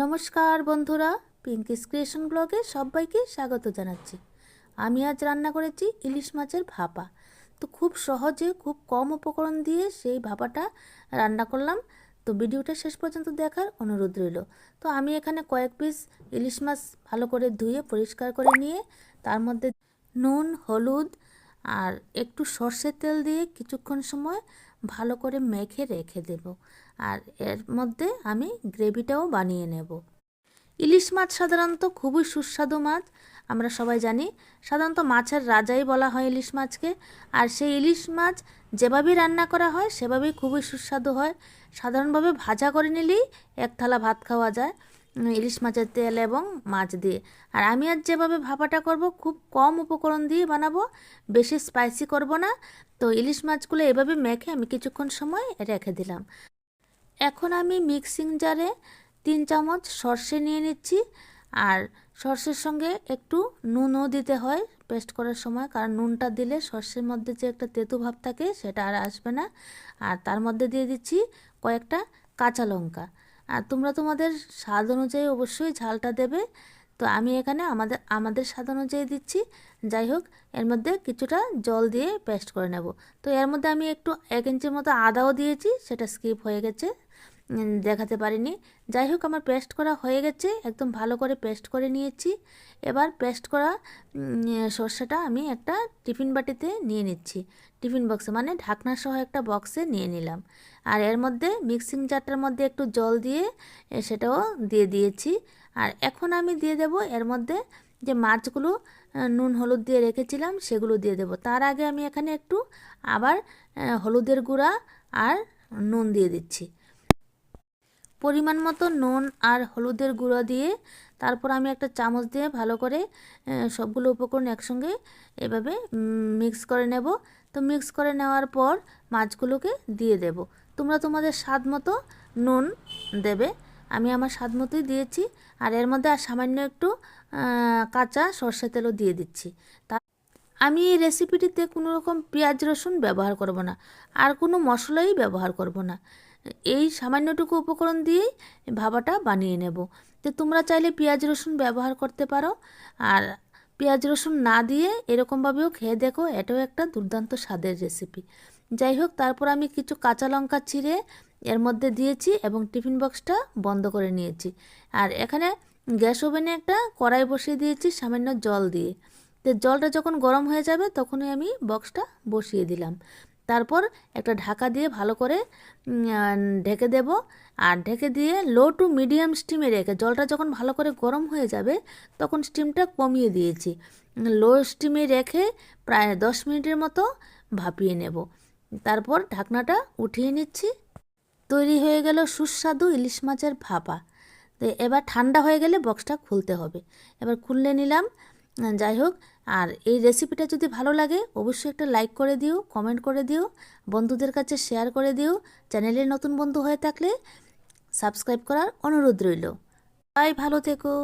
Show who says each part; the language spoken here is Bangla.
Speaker 1: নমস্কার বন্ধুরা পিঙ্কিস ক্রিয়েশন ব্লগে সবাইকে স্বাগত জানাচ্ছি। আমি আজ রান্না করেছি ইলিশ মাছের ভাপা। তো খুব সহজে, খুব কম উপকরণ দিয়ে সেই ভাপাটা রান্না করলাম। তো ভিডিওটা শেষ পর্যন্ত দেখার অনুরোধ রইল। তো আমি এখানে কয়েক পিস ইলিশ মাছ ভালো করে ধুয়ে, পরিষ্কার করে নিয়ে, তার মধ্যে নুন, হলুদ আর একটু সর্ষের তেল দিয়ে কিছুক্ষণ সময় ভালো করে মেখে রেখে দেব। আর এর মধ্যে আমি গ্রেভিটাও বানিয়ে নেব। ইলিশ মাছ সাধারণত খুবই সুস্বাদু মাছ। আমরা সবাই জানি, সাধারণত মাছের রাজাই বলা হয় ইলিশ মাছকে। আর সেই ইলিশ মাছ যেভাবেই রান্না করা হয়, সেভাবেই খুবই সুস্বাদু হয়। সাধারণভাবে ভাজা করে নিলেই এক থালা ভাত খাওয়া যায়। ইলিশ মাছের তেল এবং মাছ দিয়ে। আর আমি আজ যেভাবে ভাপাটা করব, খুব কম উপকরণ দিয়ে বানাবো, বেশি স্পাইসি করব না। তো ইলিশ মাছগুলো এভাবে মেখে আমি কিছুক্ষণ সময় রেখে দিলাম। এখন আমি মিক্সিং জারে তিন চামচ সর্ষে নিয়ে নিচ্ছি। আর সর্ষের সঙ্গে একটু নুনও দিতে হয় পেস্ট করার সময়, কারণ নুনটা দিলে সর্ষের মধ্যে যে একটা তেতু ভাব থাকে সেটা আর আসবে না। আর তার মধ্যে দিয়ে দিচ্ছি কয়েকটা কাঁচা লঙ্কা। আর তোমরা তোমাদের স্বাদ অনুযায়ী অবশ্যই ঝালটা দেবে। তো আমি এখানে আমাদের আমাদের স্বাদ অনুযায়ী দিচ্ছি। যাই হোক, এর মধ্যে কিছুটা জল দিয়ে পেস্ট করে নেব। তো এর মধ্যে আমি একটু এক ইঞ্চির মতো আদাও দিয়েছি, সেটা স্কিপ হয়ে গেছে। দেখাতে পারিনি। যাই হোক, আমার পেস্ট করা হয়ে গেছে। একদম ভালো করে পেস্ট করে নিয়েছি। এবার পেস্ট করা সর্ষেটা আমি একটা টিফিন বাটিতে নিয়ে নিচ্ছি। টিফিন বক্সে মানে ঢাকনা সহ একটা বক্সে নিয়ে নিলাম। আর এর মধ্যে মিক্সিং জারটার মধ্যে একটু জল দিয়ে সেটাও দিয়ে দিয়েছি। আর এখন আমি দিয়ে দেব এর মধ্যে যে মাছগুলো নুন হলুদ দিয়ে রেখেছিলাম, সেগুলো দিয়ে দেব। তার আগে আমি এখানে একটু আবার হলুদের গুঁড়া আর নুন দিয়ে দিচ্ছি। পরিমাণ মতো নুন আর হলুদের গুঁড়ো দিয়ে তারপর আমি একটা চামচ দিয়ে ভালো করে সবগুলো উপকরণ একসঙ্গে এভাবে মিক্স করে নেব। তো মিক্স করে নেওয়ার পর মাছগুলোকে দিয়ে দেব। তোমরা তোমাদের স্বাদ মতো নুন দেবে। আমি আমার স্বাদ মতোই দিয়েছি। আর এর মধ্যে আর সামান্য একটু কাঁচা সর্ষে তেলও দিয়ে দিচ্ছি। তা আমি এই রেসিপিটিতে কোনো রকম পেঁয়াজ রসুন ব্যবহার করব না। আর কোনো মশলাই ব্যবহার করব না। এই সামান্যটুকু উপকরণ দিয়েই ভাবাটা বানিয়ে নেব। তো তোমরা চাইলে পেঁয়াজ রসুন ব্যবহার করতে পারো। আর পেঁয়াজ রসুন না দিয়ে এরকমভাবেও খেয়ে দেখো, এটাও একটা দুর্দান্ত স্বাদের রেসিপি যাই হোক, তারপর আমি কিছু কাঁচা লঙ্কা চিড়ে এর মধ্যে দিয়েছি এবং টিফিন বক্সটা বন্ধ করে নিয়েছি। আর এখানে গ্যাস ওভেনে একটা কড়াই বসিয়ে দিয়েছি সামান্য জল দিয়ে। তো জলটা যখন গরম হয়ে যাবে, তখনই আমি বক্সটা বসিয়ে দিলাম। তারপর একটা ঢাকা দিয়ে ভালো করে ঢেকে দেব। আর ঢেকে দিয়ে লো টু মিডিয়াম স্টিমে রেখে, জলটা যখন ভালো করে গরম হয়ে যাবে, তখন স্টিমটা কমিয়ে দিয়েছি। লো স্টিমে রেখে প্রায় দশ মিনিটের মতো ভাপিয়ে নেব। তারপর ঢাকনাটা উঠিয়ে নিচ্ছি। তৈরি হয়ে গেল সুস্বাদু ইলিশ মাছের ভাপা। তো এবার ঠান্ডা হয়ে গেলে বক্সটা খুলতে হবে। এবার খুললে নিলাম। যাই হোক, আর এই রেসিপিটা যদি ভালো লাগে, অবশ্যই একটা লাইক করে দিও কমেন্ট করে দিও, বন্ধুদের কাছে শেয়ার করে দিও চ্যানেলে নতুন বন্ধু হয়ে থাকলে সাবস্ক্রাইব করার অনুরোধ রইল। তাই ভালো থেকো।